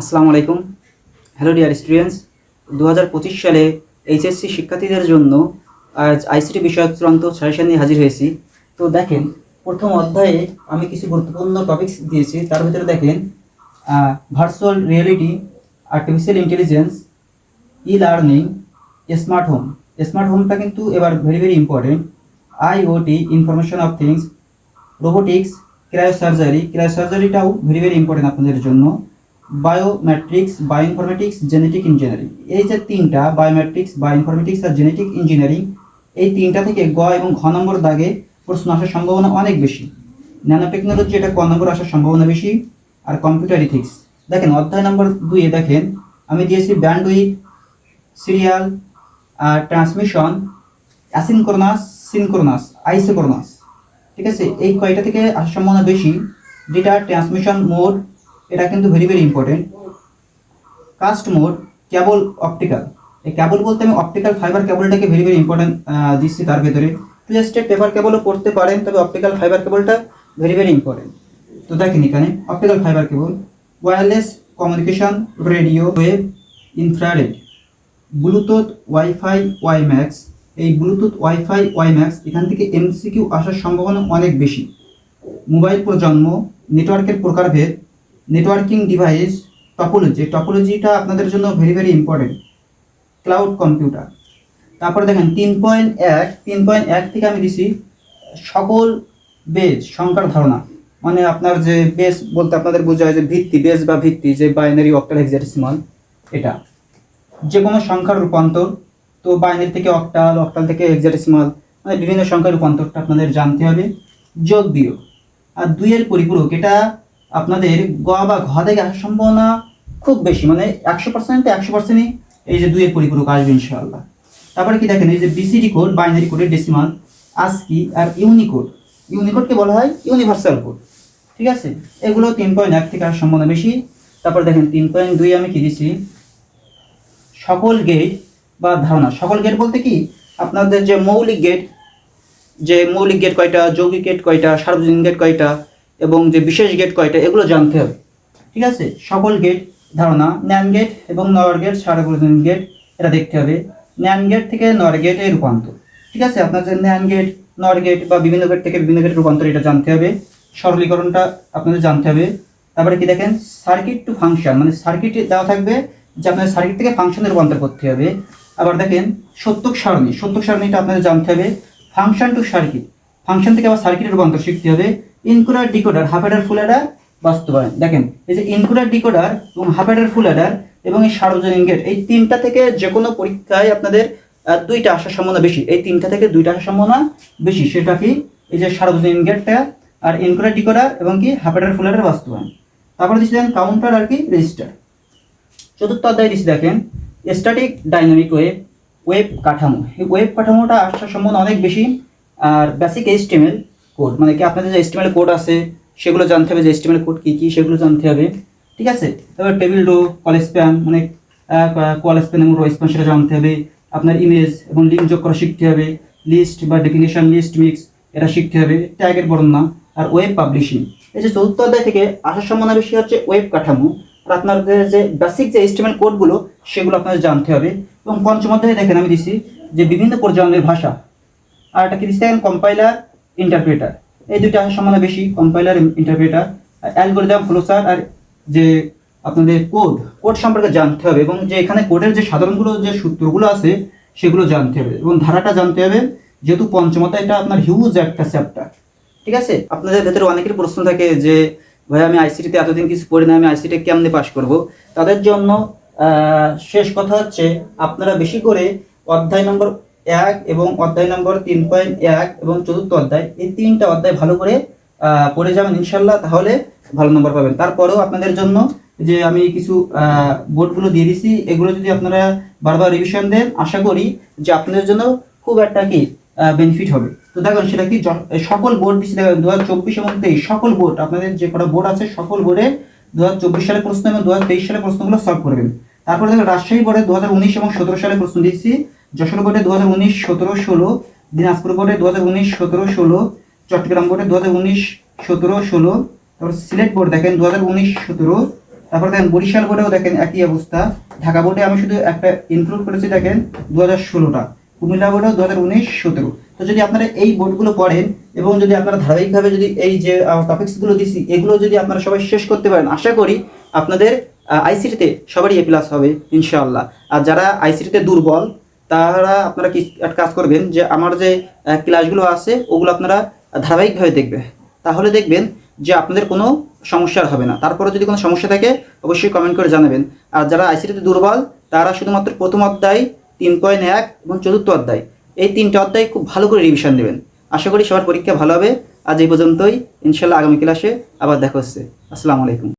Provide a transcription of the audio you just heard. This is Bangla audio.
আসসালামু আলাইকুম। হ্যালো ডিয়ার স্টুডেন্টস দু হাজার পঁচিশ সালে এইচএসসি শিক্ষার্থীদের জন্য আজ আইসিটি বিষয়ক চূড়ান্ত সাজেশন নিয়ে হাজির হয়েছি। তো দেখেন, প্রথম অধ্যায়ে আমি কিছু গুরুত্বপূর্ণ টপিকস দিয়েছি। তার ভিতরে দেখেন virtual reality artificial intelligence e-learning smart home smart হোমটা কিন্তু এবার very very important IoT information of things robotics cryosurgery ক্রায়োসার্জারিটাও very very important আপনাদের জন্য। বায়োমেট্রিক্স বায়োইনফরমেটিক্স জেনেটিক ইঞ্জিনিয়ারিং এই যে তিনটা বায়োমেট্রিক্স বায়োইনফরমেটিক্স আর জেনেটিক ইঞ্জিনিয়ারিং এই তিনটা থেকে গ এবং ঘ নম্বর দাগে প্রশ্ন আসার সম্ভাবনা অনেক বেশি। ন্যানো টেকনোলজি এটা ক নম্বর আসার সম্ভাবনা বেশি, আর কম্পিউটার ইথিক্স দেখেন, অধ্যায় নম্বর দুইয়ে দেখেন, আমি দিয়েছি ব্যান্ডউইথ সিরিয়াল আর ট্রান্সমিশন অ্যাসিনক্রোনাস সিনক্রোনাস আইসোক্রোনাস ঠিক আছে? এই কয়টা থেকে আসার সম্ভাবনা বেশি? ডেটা ট্রান্সমিশন মোড এটা কিন্তু very very important cast mode cable optical এই কেবল বলতে আমি অপটিক্যাল ফাইবার কেবলটাকে ভেরি ভেরি ইম্পর্টেন্ট দিচ্ছি তার ভেতরে। টুয়েস্টেড পেপার কেবলও পড়তে পারেন, তবে অপটিক্যাল ফাইবার কেবলটা ভেরি ভেরি ইম্পর্টেন্ট তো দেখেন এখানে optical fibre cable wireless communication radio wave infrared Bluetooth wifi WiMAX এই ব্লুটুথ ওয়াইফাই ওয়াইম্যাক্স এখান থেকে এমসিকিউ আসার সম্ভাবনা অনেক বেশি। মোবাইল প্রজন্ম নেটওয়ার্কের প্রকারভেদ নেটওয়ার্কিং ডিভাইস টপোলজি। টপোলজিটা আপনাদের জন্য very very important cloud computer. তারপরে দেখেন, তিন পয়েন্ট এক, তিন পয়েন্ট এক থেকে আমি দিছি সকল বেজ সংখ্যার ধারণা। মানে আপনার যে বেস বলতে আপনাদের বোঝায় যে ভিত্তি বেস বা ভিত্তি, যে বাইনারি অক্টাল হেক্সাডেসিমাল এটা। যে কোনো সংখ্যার রূপান্তর, তো বাইনারি থেকে অক্টাল অক্টাল থেকে হেক্সাডেসিমাল মানে বিভিন্ন সংখ্যার রূপান্তরটা আপনাদের জানতে হবে। যোগ বিয়োগ। আর দুইয়ের পরিপূরক, এটা আপনাদের গ বা ঘ থেকে আসার সম্ভাবনা খুব বেশি। মানে একশো পার্সেন্টে একশো পার্সেন্টই এই যে দুইয়ের পরিপূরক আসবে ইনশাআল্লাহ। তারপরে কি দেখেন, এই যে বিসিডি কোড বাইনারি কোডের ডেসিমাল আস্কি আর ইউনিকোড ইউনিকোডকে বলা হয় ইউনিভার্সাল কোড ঠিক আছে? এগুলো তিন পয়েন্ট এক থেকে আসার সম্ভাবনা বেশি। তারপর দেখেন, তিন পয়েন্ট দুই আমি কি দিছি? সকল গেট বা ধারণা। সকল গেট বলতে কি? আপনাদের যে মৌলিক গেট যে মৌলিক গেট কয়টা, যৌগিক গেট কয়টা, সার্বজনীন গেট কয়টা এবং যে বিশেষ গেট কয়টা, এগুলো জানতে হবে। ঠিক আছে? সকল গেট ধারণা। ন্যান গেট এবং নর গেট সার্বজনীন গেট এটা দেখতে হবে। ন্যান গেট থেকে নর গেটে রূপান্তর। ঠিক আছে? আপনার যে ন্যান গেট নর গেট বা বিভিন্ন গেট থেকে বিভিন্ন গেট রূপান্তর, এটা জানতে হবে। সরলীকরণটা আপনাদের জানতে হবে। তারপরে কি দেখেন? সার্কিট টু ফাংশন মানে সার্কিট দেওয়া থাকবে যে আপনাদের সার্কিট থেকে ফাংশনে রূপান্তর করতে হবে। আবার দেখেন, সত্যক সারণী, সত্যক সারণীটা আপনাদের জানতে হবে। ফাংশন টু সার্কিট ফাংশন থেকে আবার সার্কিটের রূপান্তর শিখতে হবে। Encoder decoder half adder full adder বাস্তবায়ন। দেখেন, এই যে ইনকুলার ডিকোডার এবং হাফ অ্যাডার ফুল অ্যাডার এবং এই সার্বজনীন গেট এই তিনটা থেকে যে কোনো পরীক্ষায় আপনাদের দুইটা আসার সম্ভাবনা বেশি। এই তিনটা থেকে দুইটা আসার সম্ভাবনা বেশি। সেটা কি? এই যে সার্বজনীন গেটটা আর ইনকুলার ডিকোডার এবং কি হাফ অ্যাডার ফুল অ্যাডার বাস্তবায়ন। তারপরে দিচ্ছি দেখেন কাউন্টার আর কি রেজিস্টার চতুর্থ অধ্যায় দিচ্ছি দেখেন স্ট্যাটিক ডাইনামিক ওয়েব ওয়েব কাঠামো। এই ওয়েব কাঠামোটা আসার সম্ভাবনা অনেক বেশি, আর বেসিক এইচটিএমএল কোড মানে কি আপনাদের যে এইচটিএমএল কোড আছে, সেগুলো জানতে হবে যে এইচটিএমএল কোড কী কী সেগুলো জানতে হবে, ঠিক আছে? এবার টেবিল ডো কল স্প্যান মানে কল স্প্যান এবং রো স্প্যান সেটা জানতে হবে, আপনার ইমেজ এবং লিঙ্ক যোগ করা শিখতে হবে লিস্ট বা ডেফিনেশন লিস্ট মিক্স এটা শিখতে হবে ট্যাগের বর্ণনা, আর ওয়েব পাবলিশিং এই যে চতুর্থ অধ্যায় থেকে আসার সম্ভাবনা বেশি হচ্ছে ওয়েব কাঠামো, আর আপনাদের যে বেসিক যে এইচটিএমএল কোডগুলো সেগুলো আপনাদের জানতে হবে। এবং পঞ্চম অধ্যায়ে দেখেন আমি দিছি যে বিভিন্ন পর্যায়ের ভাষা, আর একটা কি দিচ্ছি কম্পাইলার ইন্টারপ্রেটার এই দুইটা আসার সম্ভাবনা বেশি কম্পাইলার ইন্টারপ্রেটার অ্যালগোরিদম ফ্লোচার আর যে আপনাদের কোড কোড সম্পর্কে জানতে হবে এবং যে এখানে কোডের যে সাধারণগুলো, যে সূত্রগুলো আছে, সেগুলো জানতে হবে এবং ধারাটা জানতে হবে, যেহেতু পঞ্চমতা এটা আপনার হিউজ একটা চ্যাপ্টার ঠিক আছে? আপনাদের ভেতরে অনেকের প্রশ্ন থাকে যে, ভাই, আমি আইসিটিতে এতদিন কিছু পড়ি না আমি আইসিটি কেমনে পাশ করব? তাদের জন্য শেষ কথা হচ্ছে, আপনারা বেশি করে অধ্যায় নম্বর এক এবং অধ্যায় নম্বর তিন পয়েন্ট এক এবং চতুর্থ অধ্যায়, এই তিনটা অধ্যায় ভালো করে পড়ে যাবেন ইনশাল্লাহ তাহলে ভালো নম্বর পাবেন। তারপরেও আপনাদের জন্য যে আমি কিছু বোর্ডগুলো দিয়ে দিছি, এগুলো যদি আপনারা বারবার রিভিশন দেন, আশা করি যে আপনাদের জন্য খুব একটা কি বেনিফিট হবে। তো দেখুন, সেটা কি সকল বোর্ড দিচ্ছি দেখেন দু হাজার চব্বিশ এবং তেইশ সকল বোর্ড আপনাদের যে কটা বোর্ড আছে, সকল বোর্ডে দু হাজার চব্বিশ সালের প্রশ্ন এবং দু হাজার তেইশ সালের প্রশ্নগুলো সলভ করবেন তারপরে দেখেন রাজশাহী বোর্ডে দু হাজার উনিশ এবং সতেরো সালে প্রশ্ন দিচ্ছি যশোর বোর্ডে দু হাজার উনিশ, সতেরো, ষোলো। দিনাজপুর বোর্ডে দু হাজার উনিশ, সতেরো, ষোলো। চট্টগ্রাম বোর্ডে দু হাজার উনিশ, সতেরো, ষোলো। তারপর সিলেট বোর্ড দেখেন দু হাজার উনিশ, সতেরো। তারপর দেখেন, বরিশাল বোর্ডেও দেখেন একই অবস্থা। ঢাকা বোর্ডে আমি শুধু একটা ইনক্লুড করেছি, দেখেন দু হাজার ষোলোটা। কুমিল্লা বোর্ডেও দু হাজার উনিশ, সতেরো। তো যদি আপনারা এই বোর্ডগুলো পড়েন এবং যদি আপনারা ধারাবাহিকভাবে যদি এই যে টপিকসগুলো দিছি, এগুলো যদি আপনারা সবাই শেষ করতে পারেন, আশা করি আপনাদের আইসিটিতে সবারই এ প্লাস হবে, ইনশাআল্লাহ। আর যারা আইসিটিতে দুর্বল, তারা আপনারা কি একটা কাজ করবেন যে, আমার যে ক্লাসগুলো আছে, ওগুলো আপনারা ধারাবাহিকভাবে দেখবে। তাহলে দেখবেন যে, আপনাদের কোনো সমস্যা আর হবে না। তারপরে যদি কোনো সমস্যা থাকে, অবশ্যই কমেন্ট করে জানাবেন। আর যারা আইসিটিতে দুর্বল, তারা শুধুমাত্র প্রথম অধ্যায়, তিন পয়েন্ট এক এবং চতুর্থ অধ্যায়, এই তিনটে অধ্যায় খুব ভালো করে রিভিশন দেবেন। আশা করি সবার পরীক্ষা ভালো হবে। আজ এই পর্যন্তই। ইনশাল্লাহ আগামী ক্লাসে আবার দেখা হচ্ছে। আসসালামু আলাইকুম।